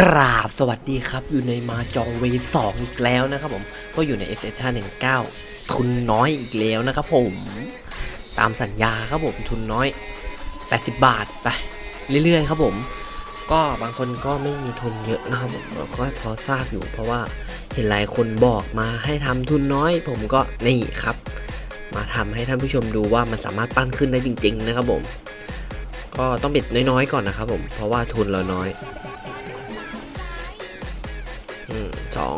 กราบสวัสดีครับ อยู่ในมาจองเวสองอีกแล้วนะครับผม ก็อยู่ใน s อ5 1 9ทุนน้อยอีกแล้วนะครับผม ตามสัญญาครับผมทุนน้อย 80 บาทไป เรื่อยๆ ครับผม ก็บางคนก็ไม่มีทุนเยอะนะครับผมก็พอทราบอยู่ เพราะว่าเห็นหลายคนบอกมาให้ทำทุนน้อย ผมก็นี่ครับ มาทำให้ท่านผู้ชมดูว่ามันสามารถปั้นขึ้นได้จริง ๆ นะครับผม ก็ต้องเบ็ดน้อยๆก่อนนะครับผมเพราะว่าทุนเราน้อย อืมสอง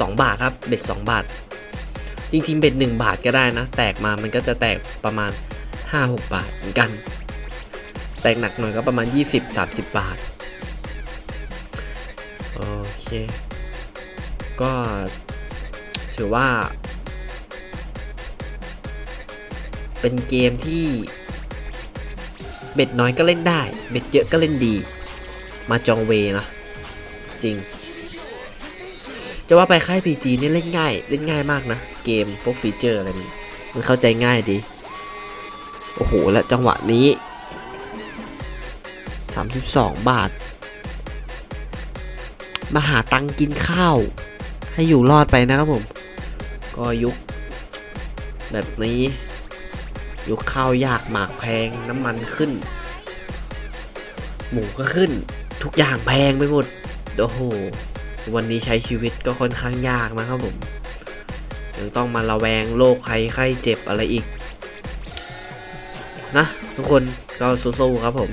สองบาทครับ เบ็ดสองบาท จริงๆ เบ็ดหนึ่งบาทก็ได้นะ แตกมามันก็จะแตกประมาณห้าหกบาทเหมือนกัน แตกหนักหน่อยก็ประมาณยี่สิบสามสิบบาท โอเค ก็ถือว่า เป็นเกมที่เบ็ดน้อยก็เล่นได้ เบ็ดเยอะก็เล่นดี มาจองเวนะ จริง จะว่าไปค่าย PG นี่เล่นง่าย เล่นง่ายมากนะ เกมพวกฟีเจอร์อะไรมันมันเข้าใจง่ายดี โอ้โห และจังหวะนี้ 32 บาท มาหาตังค์กินข้าว ให้อยู่รอดไปนะครับผม ก็ยุค แบบนี้ ยุคข้าวยากหมากแพงน้ำมันขึ้น หมูก็ขึ้นทุกอย่างแพงไปหมด โอ้โห วันนี้ใช้ชีวิตก็ค่อนข้างยากนะครับผม ยังต้องมาระแวงโรคภัยไข้เจ็บอะไรอีก นะ ทุกคนก็สู้ๆครับผม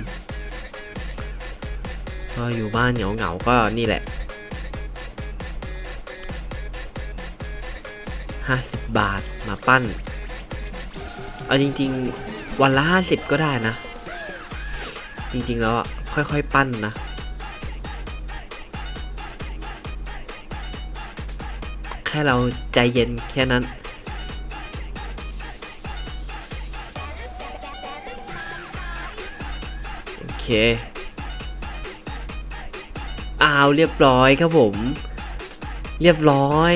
ก็อยู่บ้านเหงาๆก็นี่แหละ 50 บาทมาปั้น เอาจริงๆ วันละ 50 ก็ได้นะ จริงๆแล้วค่อยๆ ปั้นนะ แค่เราใจเย็นแค่นั้น โอเคอ้าวเรียบร้อยครับผม เรียบร้อย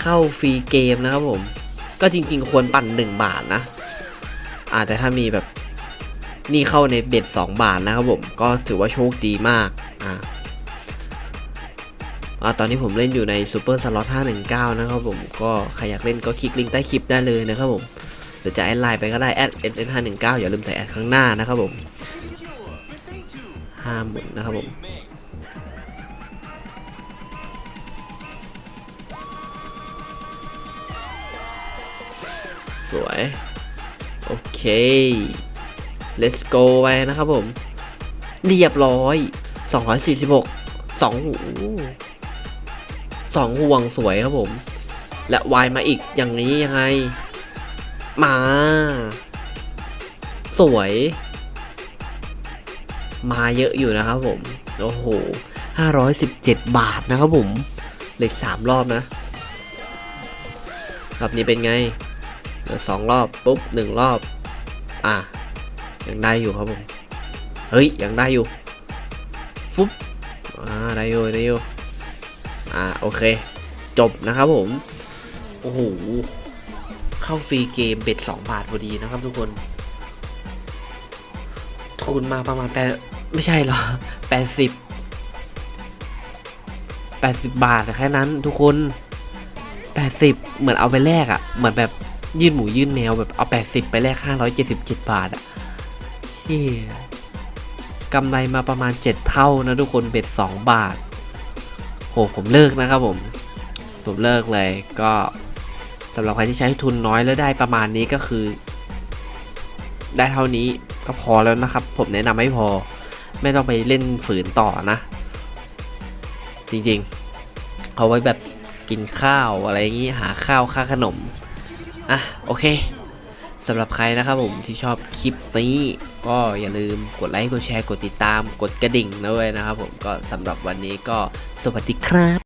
เข้าฟรีเกมนะครับผม ก็จริง ๆ ควรปั่น 1 บาทนะอ่าแต่ถ้ามีแบบนี่เข้าในเบ็ด2บาทนะครับผม ก็ถือว่าโชคดีมากอ่า ตอนนี้ผมเล่นอยู่ใน Super Slot 519 นะครับผมก็ใครอยากเล่นก็คลิกลิงก์ใต้คลิปได้เลยนะครับผมหรือจะแอดไลน์ไปก็ได้แอด s n 5 1 9อย่าลืมใส่แอดข้างหน้านะครับผมห้าหมุนนะครับผมสวย โอเค let's go ไปนะครับผม เรียบร้อย 246 2หู สองห่วงสวยครับผม และวายมาอีกอย่างนี้ยังไง มา สวย มาเยอะอยู่นะครับผม โอ้โห517บาทนะครับผมเหล็กสามรอบนะ รอบนี้เป็นไงเหลือสองรอบ ปุ๊บหนึ่งรอบ อะ ยังได้อยู่ครับผม เฮ้ย ยังได้อยู่ ฟุ๊บอ่าได้อยู่ได้อยู่ อ่าโอเค จบนะครับผม โอ้โห เข้าฟรีเกมเบ็ดสองบาทพอดีนะครับทุกคน ทุนมาประมาณแปดไม่ใช่หรอแปดสิบแปดสิบบาทแค่นั้นทุกคน80เหมือนเอาไปแลกอะ่ะ เหมือนแบบยื่นหมูยื่นแมวแบบเอา80ไปแลก577บาทอะ่ะเชี่ยกำไรมาประมาณ7เท่านะทุกคนเบ็ด2บาท หผมเลิกนะครับผม ผมเลิกเลยก็สำหรับใครที่ใช้ทุนน้อยแล้วได้ประมาณนี้ก็คือ ได้เท่านี้ก็พอแล้วนะครับ ผมแนะนำให้พอ ไม่ต้องไปเล่นฝืนต่อนะ จริงๆ เอาไว้แบบกินข้าวอะไรอย่างงี้หาข้าวค่าขนม อะ โอเค สำหรับใครนะครับผมที่ชอบคลิปนี้ ก็อย่าลืมกดไลค์กดแชร์กดติดตาม กดกระดิ่งด้วยนะครับผมก็สำหรับวันนี้ก็สวัสดีครับ